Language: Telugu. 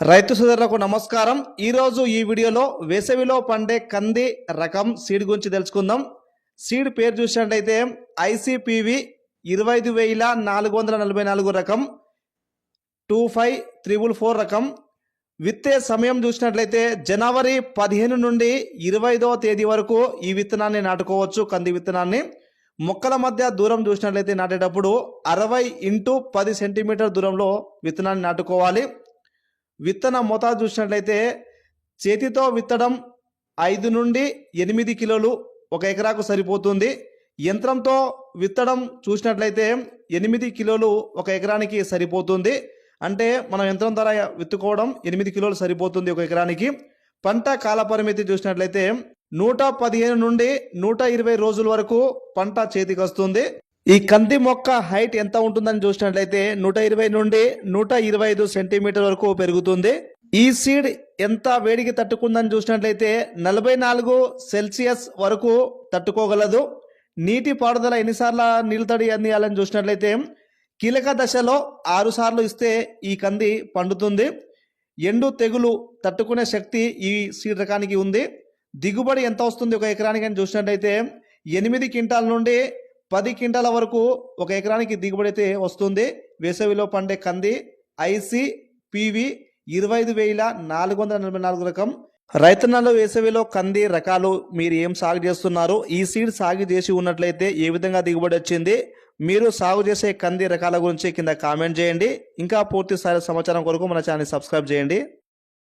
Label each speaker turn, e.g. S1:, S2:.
S1: రైతు సోదరులకు నమస్కారం. ఈరోజు ఈ వీడియోలో వేసవిలో పండే కంది రకం సీడ్ గురించి తెలుసుకుందాం. సీడ్ పేరు చూసినట్లయితే ఐసిపివి ఇరవై ఐదు వేల నాలుగు వందల నలభై నాలుగు రకం టూ ఫైవ్ త్రిబుల్ ఫోర్ రకం. విత్తే సమయం చూసినట్లయితే జనవరి పదిహేను నుండి ఇరవై తేదీ వరకు ఈ విత్తనాన్ని నాటుకోవచ్చు కంది విత్తనాన్ని. మొక్కల మధ్య దూరం చూసినట్లయితే నాటేటప్పుడు అరవై ఇంటూ పది సెంటీమీటర్ దూరంలో విత్తనాన్ని నాటుకోవాలి. విత్తన మోతాదు చూసినట్లయితే చేతితో విత్తడం ఐదు నుండి ఎనిమిది కిలోలు ఒక ఎకరాకు సరిపోతుంది. యంత్రంతో విత్తడం చూసినట్లయితే ఎనిమిది కిలోలు ఒక ఎకరానికి సరిపోతుంది. అంటే మనం యంత్రం ద్వారా విత్తుకోవడం ఎనిమిది కిలోలు సరిపోతుంది ఒక ఎకరానికి. పంట కాల పరిమితి చూసినట్లయితే నూట పదిహేను నుండి నూట ఇరవై రోజుల వరకు పంట చేతికి వస్తుంది. ఈ కంది మొక్క హైట్ ఎంత ఉంటుందని చూసినట్లయితే నూట ఇరవై నుండి నూట ఇరవై ఐదు సెంటీమీటర్ వరకు పెరుగుతుంది. ఈ సీడ్ ఎంత వేడికి తట్టుకుందని చూసినట్లయితే నలభై నాలుగు సెల్సియస్ వరకు తట్టుకోగలదు. నీటి పారుదల ఎన్నిసార్లు నీళ్ళు తడి అందియాలని చూసినట్లయితే కీలక దశలో ఆరు సార్లు ఇస్తే ఈ కంది పండుతుంది. ఎండు తెగులు తట్టుకునే శక్తి ఈ సీడ్ రకానికి ఉంది. దిగుబడి ఎంత వస్తుంది ఒక ఎకరానికి అని చూసినట్లయితే ఎనిమిది క్వింటాల నుండి పది క్వింటాల వరకు ఒక ఎకరానికి దిగుబడి అయితే వస్తుంది. వేసవిలో పండే కంది ఐసి పివి ఇరవై ఐదు వేల నాలుగు వందల నలభై నాలుగు రకం. రైతన్నలు వేసవిలో కంది రకాలు మీరు ఏం సాగు చేస్తున్నారు? ఈ సీడ్ సాగు చేసి ఉన్నట్లయితే ఏ విధంగా దిగుబడి వచ్చింది? మీరు సాగు చేసే కంది రకాల గురించి కింద కామెంట్ చేయండి. ఇంకా పూర్తి స్థాయి సమాచారం కొరకు మన ఛానల్ సబ్స్క్రైబ్ చేయండి.